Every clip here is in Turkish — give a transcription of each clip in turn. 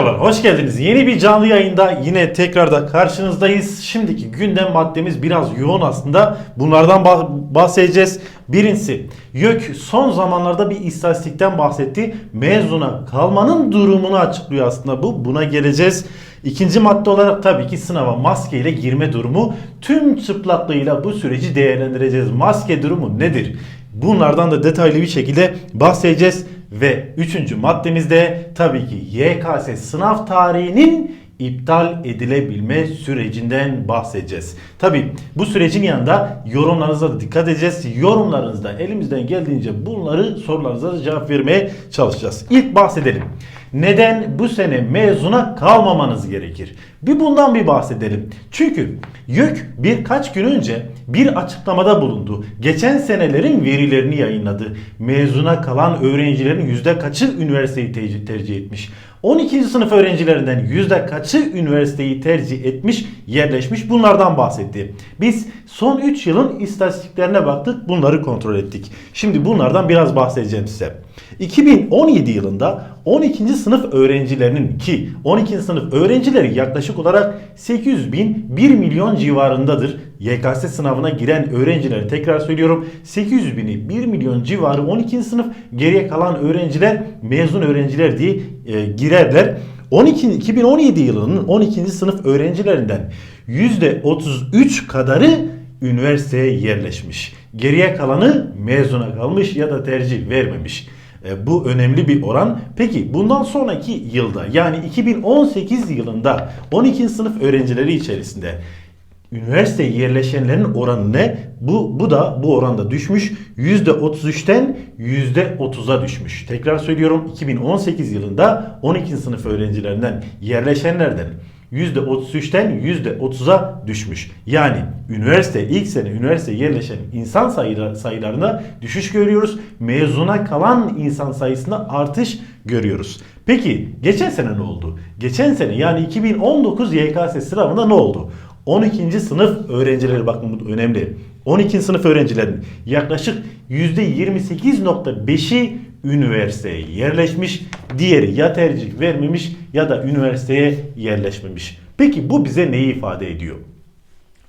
Merhabalar, hoş geldiniz. Yeni bir canlı yayında yine tekrarda karşınızdayız. Şimdiki gündem maddemiz biraz yoğun aslında. Bunlardan bah- bahsedeceğiz. Birincisi, YÖK son zamanlarda bir istatistikten bahsetti. Mezuna kalmanın durumunu açıklıyor aslında bu. Buna geleceğiz. İkinci madde olarak tabii ki sınava maskeyle girme durumu. Tüm çıplaklığıyla bu süreci değerlendireceğiz. Maske durumu nedir? Bunlardan da detaylı bir şekilde bahsedeceğiz. Ve üçüncü maddemizde tabii ki YKS sınav tarihinin iptal edilebilme sürecinden bahsedeceğiz. Tabii bu sürecin yanında yorumlarınıza da dikkat edeceğiz. Yorumlarınızda elimizden geldiğince bunları sorularınıza cevap vermeye çalışacağız. İlk bahsedelim. Neden bu sene mezuna kalmamanız gerekir? Bir bundan bir bahsedelim. Çünkü YÖK birkaç gün önce bir açıklamada bulundu. Geçen senelerin verilerini yayınladı. Mezuna kalan öğrencilerin yüzde kaçı üniversiteyi tercih, etmiş? 12. sınıf öğrencilerinden yüzde kaçı üniversiteyi tercih etmiş, yerleşmiş bunlardan bahsetti. Biz son 3 yılın istatistiklerine baktık, bunları kontrol ettik. Şimdi bunlardan biraz bahsedeceğim size. 2017 yılında 12. sınıf öğrencilerinin ki 12. sınıf öğrencileri yaklaşık olarak 800 bin 1 milyon civarındadır. YKS sınavına giren öğrencileri tekrar söylüyorum 800 bini 1 milyon civarı 12. sınıf geriye kalan öğrenciler mezun öğrenciler diye e, girerler. 12 2017 yılının 12. sınıf öğrencilerinden %33 kadarı üniversiteye yerleşmiş. Geriye kalanı mezuna kalmış ya da tercih vermemiş. E, bu önemli bir oran. Peki bundan sonraki yılda yani 2018 yılında 12. sınıf öğrencileri içerisinde üniversiteye yerleşenlerin oranı ne? Bu, bu da bu oranda düşmüş. %33'ten %30'a düşmüş. Tekrar söylüyorum 2018 yılında 12. sınıf öğrencilerinden yerleşenlerden %33'ten %30'a düşmüş. Yani üniversite ilk sene üniversiteye yerleşen insan sayılar, sayılarında düşüş görüyoruz. Mezuna kalan insan sayısında artış görüyoruz. Peki geçen sene ne oldu? Geçen sene yani 2019 YKS sınavında ne oldu? 12. sınıf öğrencileri bakın bu önemli. 12. sınıf öğrencilerin yaklaşık %28.5'i üniversiteye yerleşmiş. Diğeri ya tercih vermemiş ya da üniversiteye yerleşmemiş. Peki bu bize neyi ifade ediyor?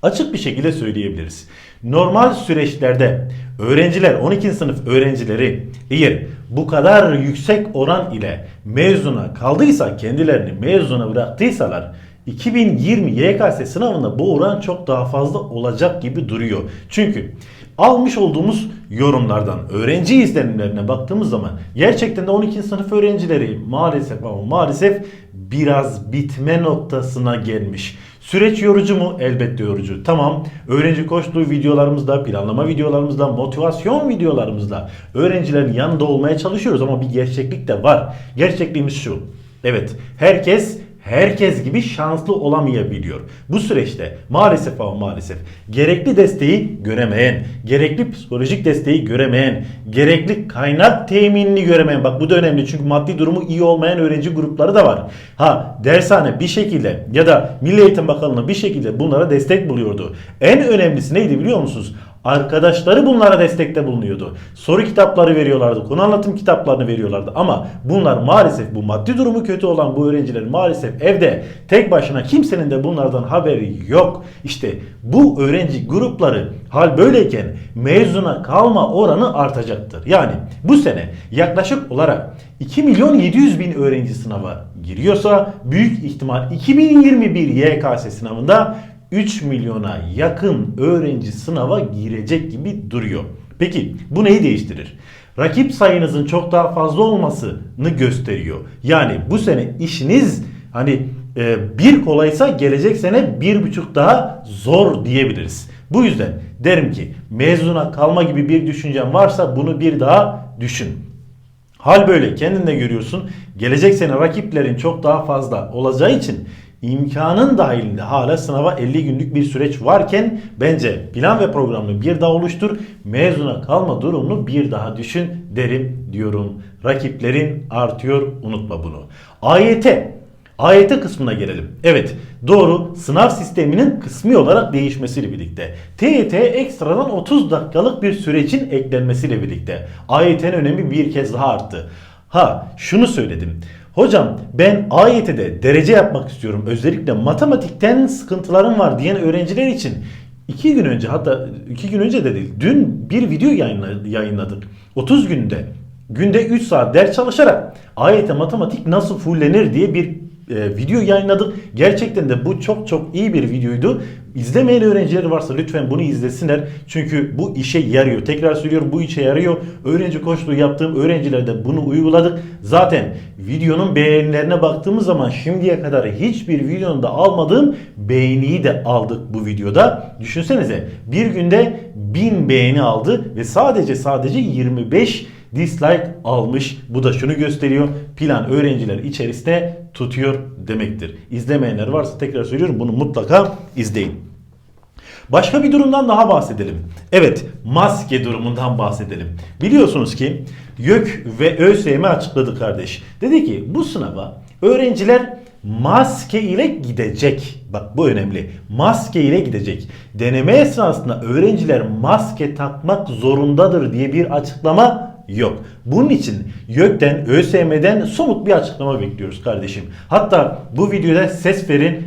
Açık bir şekilde söyleyebiliriz. Normal süreçlerde öğrenciler 12. sınıf öğrencileri eğer bu kadar yüksek oran ile mezuna kaldıysa kendilerini mezuna bıraktıysalar 2020 YKS sınavında bu oran çok daha fazla olacak gibi duruyor. Çünkü almış olduğumuz yorumlardan öğrenci izlenimlerine baktığımız zaman gerçekten de 12. sınıf öğrencileri maalesef ama maalesef biraz bitme noktasına gelmiş. Süreç yorucu mu? Elbette yorucu. Tamam. Öğrenci koştuğu videolarımızda, planlama videolarımızda, motivasyon videolarımızda öğrencilerin yanında olmaya çalışıyoruz ama bir gerçeklik de var. Gerçekliğimiz şu. Evet, herkes herkes gibi şanslı olamayabiliyor. Bu süreçte maalesef ama maalesef gerekli desteği göremeyen, gerekli psikolojik desteği göremeyen, gerekli kaynak teminini göremeyen, bak bu da önemli çünkü maddi durumu iyi olmayan öğrenci grupları da var. Ha dershane bir şekilde ya da Milli Eğitim Bakanlığı bir şekilde bunlara destek buluyordu. En önemlisi neydi biliyor musunuz? Arkadaşları bunlara destekte bulunuyordu. Soru kitapları veriyorlardı, konu anlatım kitaplarını veriyorlardı. Ama bunlar maalesef bu maddi durumu kötü olan bu öğrenciler maalesef evde tek başına kimsenin de bunlardan haberi yok. İşte bu öğrenci grupları hal böyleyken mezuna kalma oranı artacaktır. Yani bu sene yaklaşık olarak 2 milyon 700 bin öğrenci sınava giriyorsa büyük ihtimal 2021 YKS sınavında 3 milyona yakın öğrenci sınava girecek gibi duruyor. Peki bu neyi değiştirir? Rakip sayınızın çok daha fazla olmasını gösteriyor. Yani bu sene işiniz hani e, bir kolaysa gelecek sene bir buçuk daha zor diyebiliriz. Bu yüzden derim ki mezuna kalma gibi bir düşüncen varsa bunu bir daha düşün. Hal böyle kendin de görüyorsun. Gelecek sene rakiplerin çok daha fazla olacağı için imkanın dahilinde hala sınava 50 günlük bir süreç varken bence plan ve programını bir daha oluştur. Mezuna kalma durumunu bir daha düşün derim diyorum. Rakiplerin artıyor unutma bunu. AYT AYT kısmına gelelim. Evet doğru sınav sisteminin kısmi olarak değişmesiyle birlikte TYT ekstradan 30 dakikalık bir sürecin eklenmesiyle birlikte AYT'nin önemi bir kez daha arttı. Ha şunu söyledim. Hocam ben AYT'de derece yapmak istiyorum. Özellikle matematikten sıkıntılarım var diyen öğrenciler için iki gün önce hatta iki gün önce de değil dün bir video yayınla- yayınladık. 30 günde günde 3 saat ders çalışarak AYT matematik nasıl fullenir diye bir e, video yayınladık. Gerçekten de bu çok çok iyi bir videoydu. İzlemeyen öğrenciler varsa lütfen bunu izlesinler. Çünkü bu işe yarıyor. Tekrar söylüyorum bu işe yarıyor. Öğrenci koçluğu yaptığım öğrencilerde bunu uyguladık. Zaten videonun beğenilerine baktığımız zaman şimdiye kadar hiçbir videonun da almadığım beğeniyi de aldık bu videoda. Düşünsenize bir günde 1000 beğeni aldı ve sadece sadece 25 dislike almış. Bu da şunu gösteriyor. Plan öğrenciler içerisinde tutuyor demektir. İzlemeyenler varsa tekrar söylüyorum bunu mutlaka izleyin. Başka bir durumdan daha bahsedelim. Evet, maske durumundan bahsedelim. Biliyorsunuz ki YÖK ve ÖSYM açıkladı kardeş. Dedi ki bu sınava öğrenciler maske ile gidecek. Bak bu önemli. Maske ile gidecek. Deneme esnasında öğrenciler maske takmak zorundadır diye bir açıklama yok. Bunun için YÖK'ten, ÖSYM'den somut bir açıklama bekliyoruz kardeşim. Hatta bu videoda ses verin,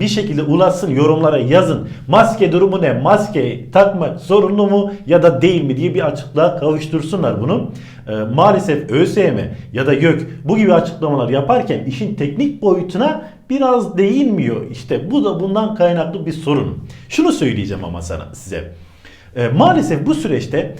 bir şekilde ulaşsın, yorumlara yazın. Maske durumu ne? Maske takmak zorunlu mu ya da değil mi diye bir açıklığa kavuştursunlar bunu. Ee, maalesef ÖSYM ya da YÖK bu gibi açıklamalar yaparken işin teknik boyutuna biraz değinmiyor. İşte bu da bundan kaynaklı bir sorun. Şunu söyleyeceğim ama sana size. E, maalesef bu süreçte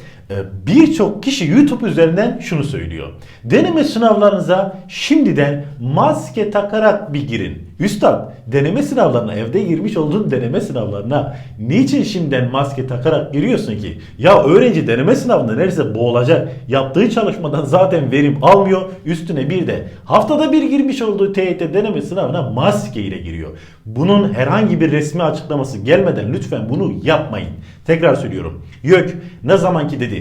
birçok kişi YouTube üzerinden şunu söylüyor. Deneme sınavlarınıza şimdiden maske takarak bir girin. Üstad deneme sınavlarına evde girmiş olduğun deneme sınavlarına niçin şimdiden maske takarak giriyorsun ki? Ya öğrenci deneme sınavında neredeyse boğulacak. Yaptığı çalışmadan zaten verim almıyor. Üstüne bir de haftada bir girmiş olduğu TYT deneme sınavına maske ile giriyor. Bunun herhangi bir resmi açıklaması gelmeden lütfen bunu yapmayın. Tekrar söylüyorum. YÖK ne zamanki dedi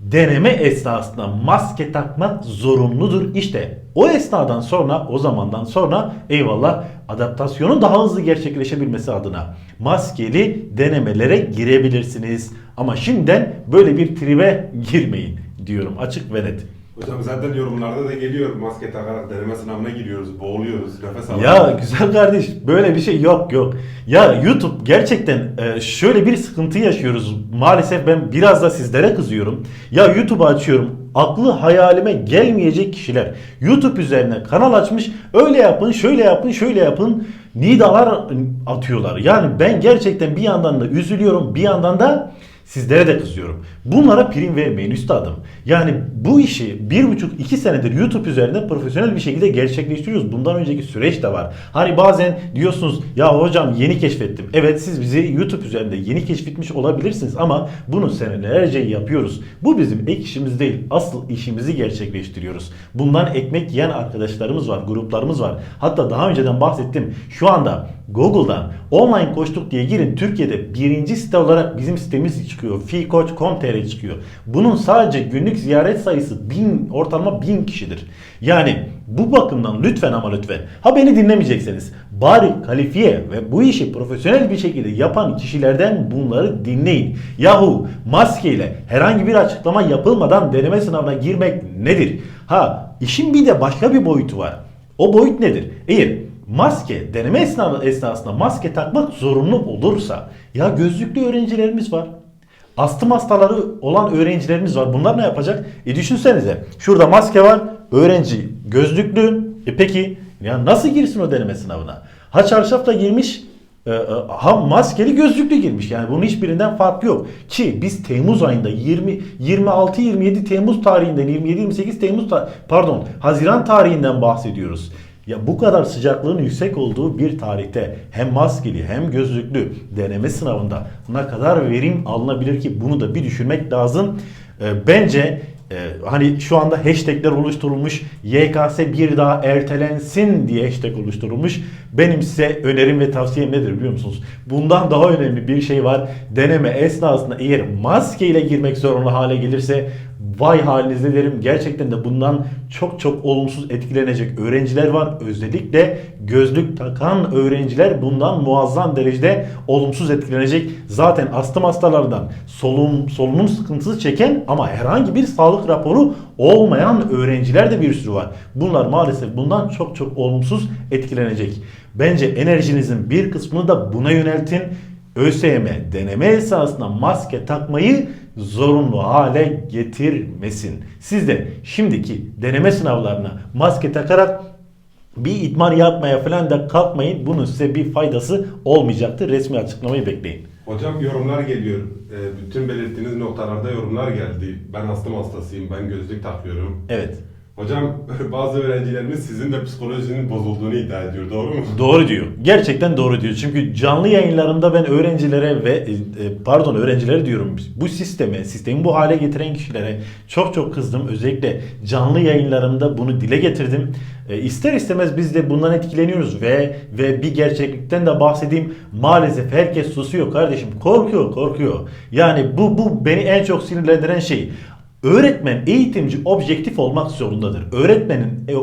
deneme esnasında maske takmak zorunludur. İşte o esnadan sonra o zamandan sonra eyvallah adaptasyonun daha hızlı gerçekleşebilmesi adına maskeli denemelere girebilirsiniz. Ama şimdiden böyle bir tribe girmeyin diyorum açık ve net. Hocam zaten yorumlarda da geliyor maske takarak deneme sınavına giriyoruz, boğuluyoruz, nefes alamıyoruz. Ya güzel kardeş böyle bir şey yok yok. Ya YouTube gerçekten e, şöyle bir sıkıntı yaşıyoruz. Maalesef ben biraz da sizlere kızıyorum. Ya YouTube'u açıyorum. Aklı hayalime gelmeyecek kişiler YouTube üzerine kanal açmış. Öyle yapın, şöyle yapın, şöyle yapın. Nidalar atıyorlar. Yani ben gerçekten bir yandan da üzülüyorum, bir yandan da Sizlere de kızıyorum. Bunlara prim vermeyin üstadım. Yani bu işi bir buçuk iki senedir YouTube üzerinde profesyonel bir şekilde gerçekleştiriyoruz. Bundan önceki süreç de var. Hani bazen diyorsunuz ya hocam yeni keşfettim. Evet siz bizi YouTube üzerinde yeni keşfetmiş olabilirsiniz ama bunu senelerce yapıyoruz. Bu bizim ek işimiz değil. Asıl işimizi gerçekleştiriyoruz. Bundan ekmek yiyen arkadaşlarımız var, gruplarımız var. Hatta daha önceden bahsettim. Şu anda Google'dan online koçluk diye girin. Türkiye'de birinci site olarak bizim sitemiz çıkıyor. Fikoç.com.tr çıkıyor. Bunun sadece günlük ziyaret sayısı bin, ortalama bin kişidir. Yani bu bakımdan lütfen ama lütfen ha beni dinlemeyecekseniz bari kalifiye ve bu işi profesyonel bir şekilde yapan kişilerden bunları dinleyin. Yahu maskeyle herhangi bir açıklama yapılmadan deneme sınavına girmek nedir? Ha işin bir de başka bir boyutu var. O boyut nedir? Eğer maske deneme esnasında maske takmak zorunlu olursa ya gözlüklü öğrencilerimiz var. Astım hastaları olan öğrencilerimiz var. Bunlar ne yapacak? E düşünsenize. Şurada maske var. Öğrenci gözlüklü. E peki ya nasıl girsin o deneme sınavına? Ha çarşafla girmiş e, e, ha maskeli gözlüklü girmiş. Yani bunun hiçbirinden farkı yok. Ki biz Temmuz ayında 20 26 27 Temmuz tarihinden 27 28 Temmuz ta- pardon Haziran tarihinden bahsediyoruz. Ya bu kadar sıcaklığın yüksek olduğu bir tarihte hem maskeli hem gözlüklü deneme sınavında ne kadar verim alınabilir ki bunu da bir düşünmek lazım. Ee, bence e, hani şu anda hashtagler oluşturulmuş YKS bir daha ertelensin diye hashtag oluşturulmuş. Benim size önerim ve tavsiyem nedir biliyor musunuz? Bundan daha önemli bir şey var. Deneme esnasında eğer maske ile girmek zorunlu hale gelirse Vay halinize derim. Gerçekten de bundan çok çok olumsuz etkilenecek öğrenciler var. Özellikle gözlük takan öğrenciler bundan muazzam derecede olumsuz etkilenecek. Zaten astım hastalarından solunum, solunum sıkıntısı çeken ama herhangi bir sağlık raporu olmayan öğrenciler de bir sürü var. Bunlar maalesef bundan çok çok olumsuz etkilenecek. Bence enerjinizin bir kısmını da buna yöneltin. ÖSYM deneme esasında maske takmayı zorunlu hale getirmesin. Siz de şimdiki deneme sınavlarına maske takarak bir itmar yapmaya falan da kalkmayın. Bunun size bir faydası olmayacaktır. Resmi açıklamayı bekleyin. Hocam yorumlar geliyor. Ee, bütün belirttiğiniz noktalarda yorumlar geldi. Ben astım hastasıyım, ben gözlük takıyorum. Evet. Hocam bazı öğrencilerimiz sizin de psikolojinin bozulduğunu iddia ediyor. Doğru mu? Doğru diyor. Gerçekten doğru diyor. Çünkü canlı yayınlarımda ben öğrencilere ve e, pardon öğrencilere diyorum bu sisteme, sistemi bu hale getiren kişilere çok çok kızdım. Özellikle canlı yayınlarımda bunu dile getirdim. E, ister istemez biz de bundan etkileniyoruz ve ve bir gerçeklikten de bahsedeyim. Maalesef herkes susuyor kardeşim. Korkuyor, korkuyor. Yani bu bu beni en çok sinirlendiren şey. Öğretmen, eğitimci objektif olmak zorundadır. Öğretmenin e,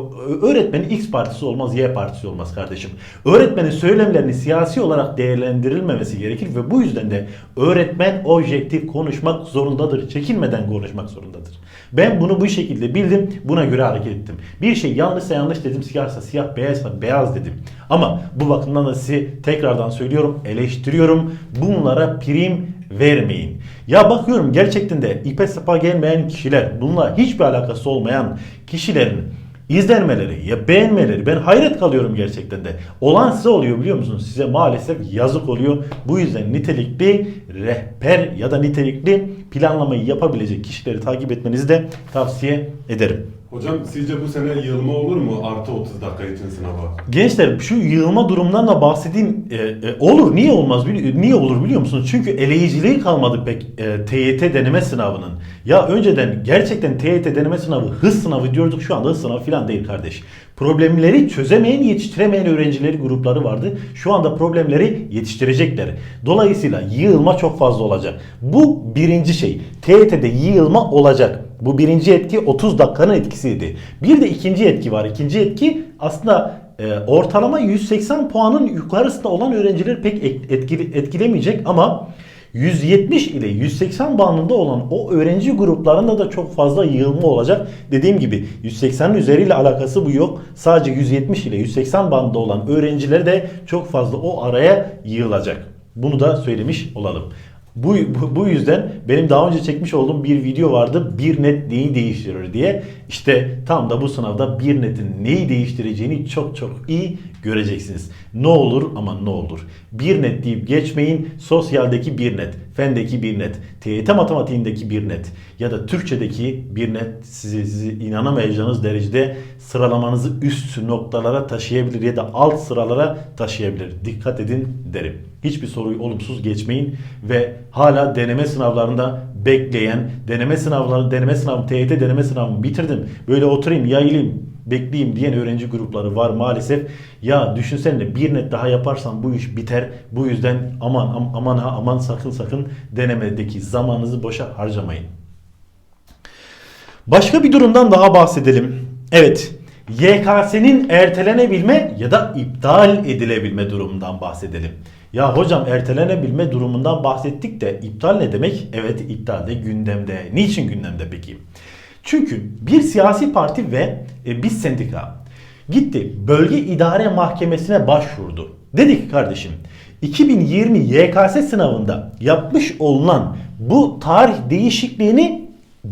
öğretmenin X partisi olmaz, Y partisi olmaz kardeşim. Öğretmenin söylemlerini siyasi olarak değerlendirilmemesi gerekir ve bu yüzden de öğretmen objektif konuşmak zorundadır. Çekinmeden konuşmak zorundadır. Ben bunu bu şekilde bildim, buna göre hareket ettim. Bir şey yanlışsa yanlış dedim, siyahsa siyah, beyazsa beyaz dedim. Ama bu bakımdan da sizi tekrardan söylüyorum, eleştiriyorum. Bunlara prim vermeyin. Ya bakıyorum gerçekten de ipe sapa gelmeyen kişiler, bununla hiçbir alakası olmayan kişilerin izlenmeleri ya beğenmeleri ben hayret kalıyorum gerçekten de. Olan size oluyor biliyor musunuz? Size maalesef yazık oluyor. Bu yüzden nitelikli rehber ya da nitelikli planlamayı yapabilecek kişileri takip etmenizi de tavsiye ederim. Hocam sizce bu sene yığılma olur mu artı 30 dakika için sınava? Gençler şu yığılma durumdan da bahsedeyim. Ee, e, olur. Niye olmaz? bili- Niye olur biliyor musunuz? Çünkü eleyiciliği kalmadı pek e, TYT deneme sınavının. Ya önceden gerçekten TYT deneme sınavı hız sınavı diyorduk. Şu anda hız sınavı falan değil kardeş. Problemleri çözemeyen, yetiştiremeyen öğrencileri grupları vardı. Şu anda problemleri yetiştirecekler. Dolayısıyla yığılma çok fazla olacak. Bu birinci şey. TYT'de yığılma olacak. Bu birinci etki 30 dakikanın etkisiydi. Bir de ikinci etki var. İkinci etki aslında e, ortalama 180 puanın yukarısında olan öğrencileri pek et- etkili, etkilemeyecek ama 170 ile 180 bandında olan o öğrenci gruplarında da çok fazla yığılma olacak. Dediğim gibi 180'in üzeriyle alakası bu yok. Sadece 170 ile 180 bandında olan öğrenciler de çok fazla o araya yığılacak. Bunu da söylemiş olalım. Bu, bu, bu yüzden benim daha önce çekmiş olduğum bir video vardı. Bir net neyi değiştirir diye. İşte tam da bu sınavda bir netin neyi değiştireceğini çok çok iyi göreceksiniz. Ne olur ama ne olur. Bir net deyip geçmeyin. Sosyaldeki bir net, fendeki bir net, TYT matematiğindeki bir net ya da Türkçedeki bir net sizi, sizi inanamayacağınız derecede sıralamanızı üst noktalara taşıyabilir ya da alt sıralara taşıyabilir. Dikkat edin derim. Hiçbir soruyu olumsuz geçmeyin ve hala deneme sınavlarında bekleyen, deneme sınavları, deneme sınavı, TYT deneme sınavımı bitirdim. Böyle oturayım, yayılayım, bekleyeyim diyen öğrenci grupları var maalesef. Ya düşünsene bir net daha yaparsan bu iş biter. Bu yüzden aman am- aman ha aman sakın sakın denemedeki zamanınızı boşa harcamayın. Başka bir durumdan daha bahsedelim. Evet, YKS'nin ertelenebilme ya da iptal edilebilme durumundan bahsedelim. Ya hocam ertelenebilme durumundan bahsettik de iptal ne demek? Evet iptal de gündemde. Niçin gündemde peki? Çünkü bir siyasi parti ve e, bir sendika gitti bölge idare mahkemesine başvurdu. Dedi ki kardeşim 2020 YKS sınavında yapmış olunan bu tarih değişikliğini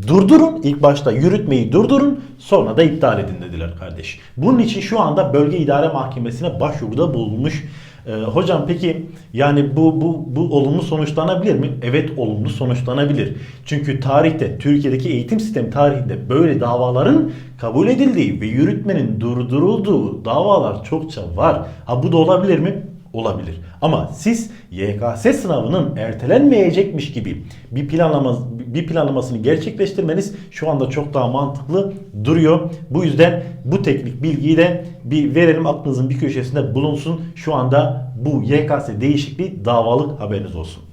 Durdurun ilk başta yürütmeyi durdurun sonra da iptal edin dediler kardeş. Bunun için şu anda bölge idare mahkemesine başvuruda bulunmuş. Ee, hocam peki yani bu bu bu olumlu sonuçlanabilir mi? Evet olumlu sonuçlanabilir. Çünkü tarihte Türkiye'deki eğitim sistemi tarihinde böyle davaların kabul edildiği ve yürütmenin durdurulduğu davalar çokça var. Ha bu da olabilir mi? olabilir. Ama siz YKS sınavının ertelenmeyecekmiş gibi bir planlama bir planlamasını gerçekleştirmeniz şu anda çok daha mantıklı duruyor. Bu yüzden bu teknik bilgiyi de bir verelim aklınızın bir köşesinde bulunsun. Şu anda bu YKS değişikliği davalık haberiniz olsun.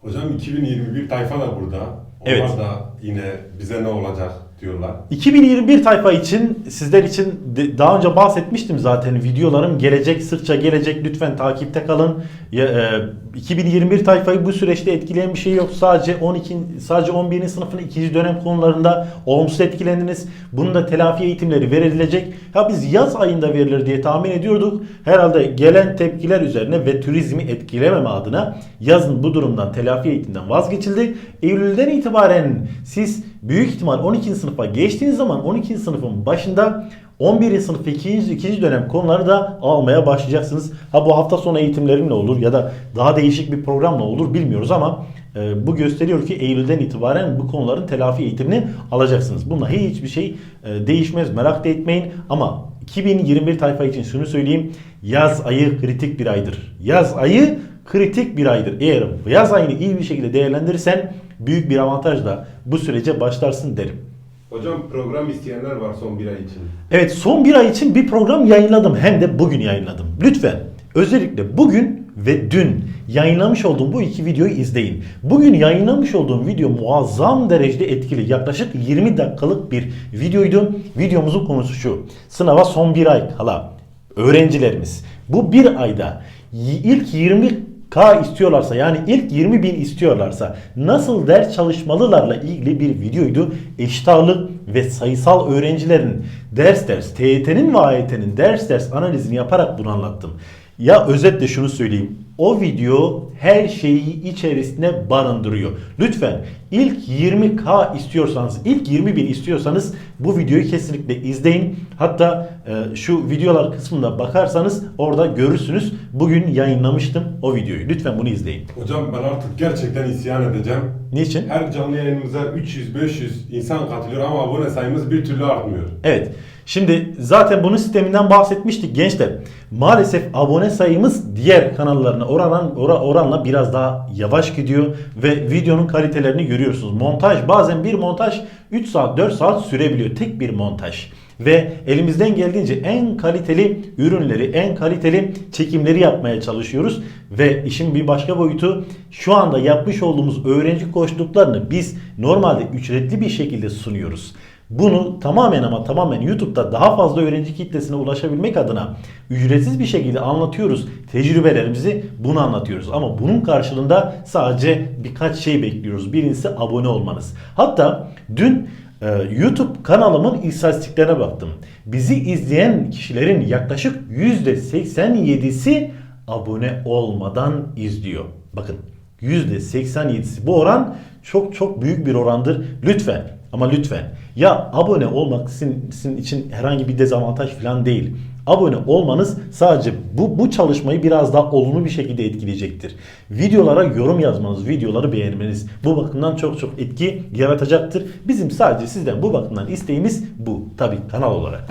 Hocam 2021 tayfa da burada. Evet. Onlar da yine bize ne olacak diyorlar. 2021 tayfa için sizler için daha önce bahsetmiştim zaten videolarım gelecek sıkça gelecek lütfen takipte kalın. Ya, e, 2021 tayfayı bu süreçte etkileyen bir şey yok. Sadece 12 sadece 11. sınıfın ikinci dönem konularında olumsuz etkilendiniz. Bunun da telafi eğitimleri verilecek. Ha biz yaz ayında verilir diye tahmin ediyorduk. Herhalde gelen tepkiler üzerine ve turizmi etkilememe adına yazın bu durumdan telafi eğitimden vazgeçildi. Eylül'den itibaren siz büyük ihtimal 12. sınıfa geçtiğiniz zaman 12. sınıfın başında 11. sınıf ikinci, ikinci dönem konuları da almaya başlayacaksınız. Ha bu hafta sonu eğitimlerin ne olur ya da daha değişik bir program ne olur bilmiyoruz ama e, bu gösteriyor ki Eylül'den itibaren bu konuların telafi eğitimini alacaksınız. Bununla hiçbir şey e, değişmez merak da etmeyin ama 2021 tayfa için şunu söyleyeyim. Yaz ayı kritik bir aydır. Yaz ayı kritik bir aydır. Eğer yaz ayını iyi bir şekilde değerlendirirsen büyük bir avantajla bu sürece başlarsın derim. Hocam program isteyenler var son bir ay için. Evet son bir ay için bir program yayınladım. Hem de bugün yayınladım. Lütfen özellikle bugün ve dün yayınlamış olduğum bu iki videoyu izleyin. Bugün yayınlamış olduğum video muazzam derecede etkili. Yaklaşık 20 dakikalık bir videoydu. Videomuzun konusu şu. Sınava son bir ay kala öğrencilerimiz bu bir ayda ilk 20 K istiyorlarsa yani ilk 20 bin istiyorlarsa nasıl ders çalışmalılarla ilgili bir videoydu. Eşit ağırlık ve sayısal öğrencilerin ders ders TYT'nin ve AYT'nin ders ders analizini yaparak bunu anlattım. Ya özetle şunu söyleyeyim. O video her şeyi içerisine barındırıyor. Lütfen ilk 20k istiyorsanız, ilk 20 bin istiyorsanız bu videoyu kesinlikle izleyin. Hatta e, şu videolar kısmında bakarsanız orada görürsünüz. Bugün yayınlamıştım o videoyu. Lütfen bunu izleyin. Hocam ben artık gerçekten isyan edeceğim. Niçin? Her canlı yayınımıza 300-500 insan katılıyor ama abone sayımız bir türlü artmıyor. Evet. Şimdi zaten bunun sisteminden bahsetmiştik gençler. Maalesef abone sayımız diğer kanallarına oran, ora- oranla biraz daha yavaş gidiyor ve videonun kalitelerini görüyorsunuz. Montaj bazen bir montaj 3 saat 4 saat sürebiliyor tek bir montaj. Ve elimizden geldiğince en kaliteli ürünleri, en kaliteli çekimleri yapmaya çalışıyoruz. Ve işin bir başka boyutu şu anda yapmış olduğumuz öğrenci koçluklarını biz normalde ücretli bir şekilde sunuyoruz. Bunu tamamen ama tamamen YouTube'da daha fazla öğrenci kitlesine ulaşabilmek adına ücretsiz bir şekilde anlatıyoruz. Tecrübelerimizi bunu anlatıyoruz. Ama bunun karşılığında sadece birkaç şey bekliyoruz. Birincisi abone olmanız. Hatta dün e, YouTube kanalımın istatistiklerine baktım. Bizi izleyen kişilerin yaklaşık %87'si abone olmadan izliyor. Bakın %87'si. Bu oran çok çok büyük bir orandır. Lütfen ama lütfen ya abone olmak sizin, sizin için herhangi bir dezavantaj falan değil. Abone olmanız sadece bu, bu çalışmayı biraz daha olumlu bir şekilde etkileyecektir. Videolara yorum yazmanız, videoları beğenmeniz bu bakımdan çok çok etki yaratacaktır. Bizim sadece sizden bu bakımdan isteğimiz bu. Tabii kanal olarak.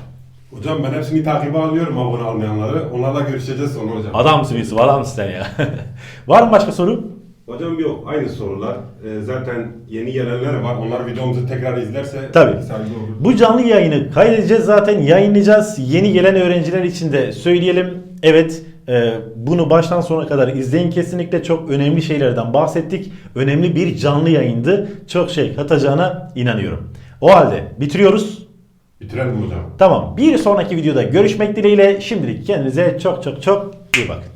Hocam ben hepsini takibe alıyorum abone almayanları. Onlarla görüşeceğiz sonra hocam. Adamsın Yusuf, adamsın sen ya. Var mı başka soru? Hocam yok aynı sorular. Ee, zaten yeni gelenler var. Onlar videomuzu tekrar izlerse Tabii. saygı olur. Bu canlı yayını kaydedeceğiz zaten yayınlayacağız. Yeni gelen öğrenciler için de söyleyelim. Evet e, bunu baştan sona kadar izleyin kesinlikle çok önemli şeylerden bahsettik. Önemli bir canlı yayındı. Çok şey katacağına inanıyorum. O halde bitiriyoruz. Bitirelim hocam. Tamam bir sonraki videoda görüşmek dileğiyle şimdilik kendinize çok çok çok iyi bakın.